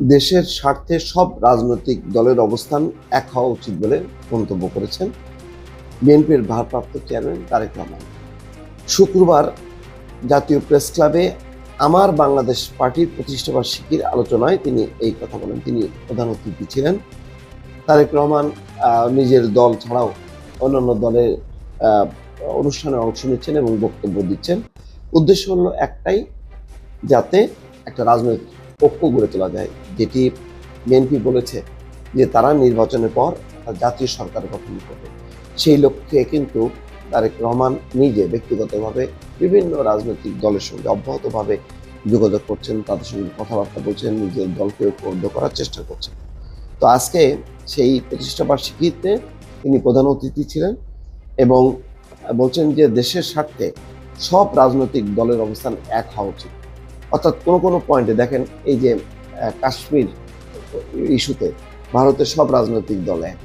দেশের স্বার্থে সব রাজনৈতিক দলের অবস্থান এক হওয়া উচিত বলে মন্তব্য করেছেন বিএনপির ভারপ্রাপ্ত চেয়ারম্যান তারেক রহমান। শুক্রবার জাতীয় প্রেস ক্লাবে আমার বাংলাদেশ পার্টির প্রতিষ্ঠাবার্ষিকীর আলোচনায় তিনি এই কথা বলেন। তিনি প্রধান অতিথি ছিলেন। তারেক রহমান নিজের দল ছাড়াও অন্যান্য দলের অনুষ্ঠানে অংশ নিচ্ছেন এবং বক্তব্য দিচ্ছেন। উদ্দেশ্য হলো একটাই, যাতে একটা রাজনৈতিক ঐক্য গড়ে তোলা যায়, যেটি বিএনপি বলেছে যে তারা নির্বাচনের পর জাতীয় সরকার গঠন করবে। সেই লক্ষ্যে কিন্তু তারেক রহমান নিজে ব্যক্তিগতভাবে বিভিন্ন রাজনৈতিক দলের সঙ্গে অব্যাহতভাবে যোগাযোগ করছেন, তাদের সঙ্গে কথাবার্তা বলছেন, নিজের দলকে ঐক্যবদ্ধ করার চেষ্টা করছেন। তো আজকে সেই প্রতিষ্ঠা বার্ষিকীতে তিনি প্রধান অতিথি ছিলেন এবং বলছেন যে দেশের স্বার্থে সব রাজনৈতিক দলের অবস্থান এক হওয়া উচিত। অর্থাৎ কোনো কোনো পয়েন্টে দেখেন এই যে কাশ্মীর ইস্যুতে ভারতের সব রাজনৈতিক দল এক,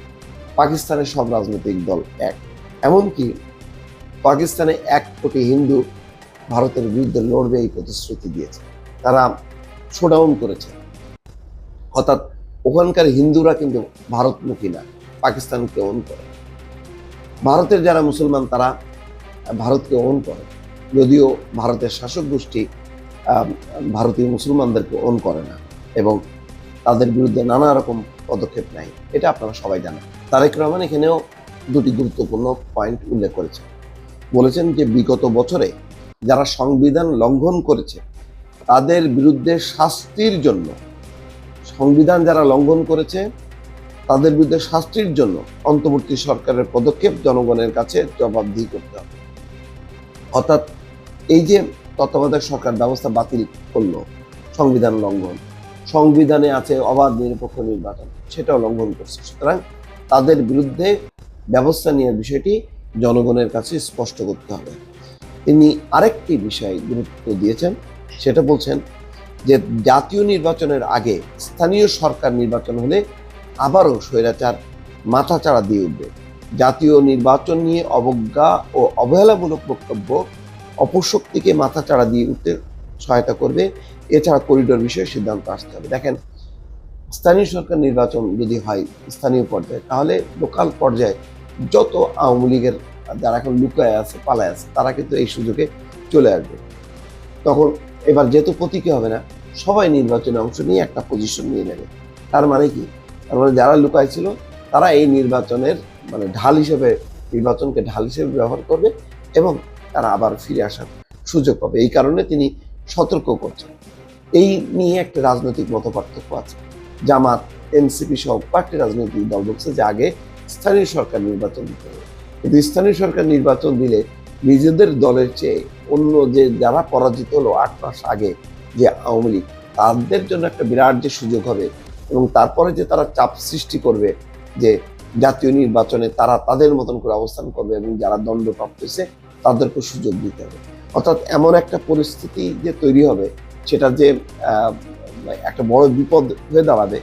পাকিস্তানের সব রাজনৈতিক দল এক। এমনকি পাকিস্তানে এক কোটি হিন্দু ভারতের বিরুদ্ধে লড়বে এই প্রতিশ্রুতি দিয়েছে। তারা শোডাউন করেছে। অর্থাৎ ওখানকার হিন্দুরা কিন্তু ভারতমুখী না, পাকিস্তানকে ওন করে। ভারতের যারা মুসলমান তারা ভারতকে ওন করে। যদিও ভারতের শাসক গোষ্ঠী ভারতীয় মুসলমানদেরকে ওন করে না এবং তাদের বিরুদ্ধে নানা রকম পদক্ষেপ নেয়। এটা আপনারা সবাই জানেন। তারেক রহমান এখানেও দুটি গুরুত্বপূর্ণ পয়েন্ট উল্লেখ করেছেন। বলেছেন যে, বিগত বছরে যারা সংবিধান লঙ্ঘন করেছে, তাদের বিরুদ্ধে শাস্তির জন্য, সংবিধান যারা লঙ্ঘন করেছে, তাদের বিরুদ্ধে শাস্তির জন্য অন্তর্বর্তী সরকারের পদক্ষেপ জনগণের কাছে জবাবদিহি করতে হবে। অর্থাৎ এই যে তত্ত্বাবধায়ক সরকার ব্যবস্থা বাতিল করল সংবিধান লঙ্ঘন। সংবিধানে আছে অবাধ নিরপেক্ষ নির্বাচন, সেটাও লঙ্ঘন করছে। সুতরাং তাদের বিরুদ্ধে ব্যবস্থা নেওয়ার বিষয়টি জনগণের কাছে স্পষ্ট করতে হবে। তিনি আরেকটি বিষয় গুরুত্ব দিয়েছেন, সেটা বলছেন যে জাতীয় নির্বাচনের আগে স্থানীয় সরকার নির্বাচন হলে আবারও স্বৈরাচার মাথাচাড়া দিয়ে উঠবে। জাতীয় নির্বাচন নিয়ে অবজ্ঞা ও অবহেলামূলক বক্তব্য অপশক্তিকে মাথা চাড়া দিয়ে উঠতে সহায়তা করবে। এছাড়া করিডোর বিষয়ে সিদ্ধান্ত আসতে হবে। দেখেন, স্থানীয় সরকার নির্বাচন যদি হয় স্থানীয় পর্যায়ে, তাহলে লোকাল পর্যায়ে যত আওয়ামী লীগের যারা এখন লুকায় আছে, পালায় আছে, তারা কিন্তু এই সুযোগে চলে আসবে। তখন এবার যেহেতু প্রতীকী হবে না, সবাই নির্বাচনে অংশ নিয়ে একটা পজিশন নিয়ে নেবে। তার মানে কি? তার মানে যারা লুকায় ছিল, তারা এই নির্বাচনের মানে ঢাল হিসেবে, নির্বাচনকে ঢাল হিসেবে ব্যবহার করবে এবং তারা আবার ফিরে আসার সুযোগ পাবে। এই কারণে তিনি সতর্ক করছেন। এই নিয়ে একটা রাজনৈতিক মত পার্থক্য আছে। জামাত, এনসিপি সহ কয়েকটি রাজনৈতিক দল বলছে যে আগে স্থানীয় সরকার নির্বাচন দিতে হবে। কিন্তু স্থানীয় সরকার নির্বাচন দিলে নিজেদের দলের চেয়ে অন্য যে যারা পরাজিত হলো আট মাস আগে যে আওয়ামী লীগ, তাদের জন্য একটা বিরাট যে সুযোগ হবে এবং তারপরে যে তারা চাপ সৃষ্টি করবে যে জাতীয় নির্বাচনে তারা তাদের মতন করে অবস্থান করবে এবং যারা দণ্ডপ্রাপ্ত হয়েছে তাদেরকে সুযোগ দিতে হবে। অর্থাৎ এমন একটা পরিস্থিতি যে তৈরি হবে, সেটা যে একটা বড় বিপদ হয়ে দাঁড়াবে,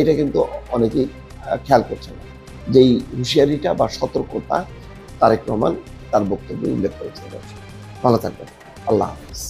এটা কিন্তু অনেকেই খেয়াল করছে না। যেই হুঁশিয়ারিটা বা সতর্কতা তারেক রহমান তার বক্তব্যে উল্লেখ করেছে ভালো থাকবেন। আল্লাহ হাফিজ।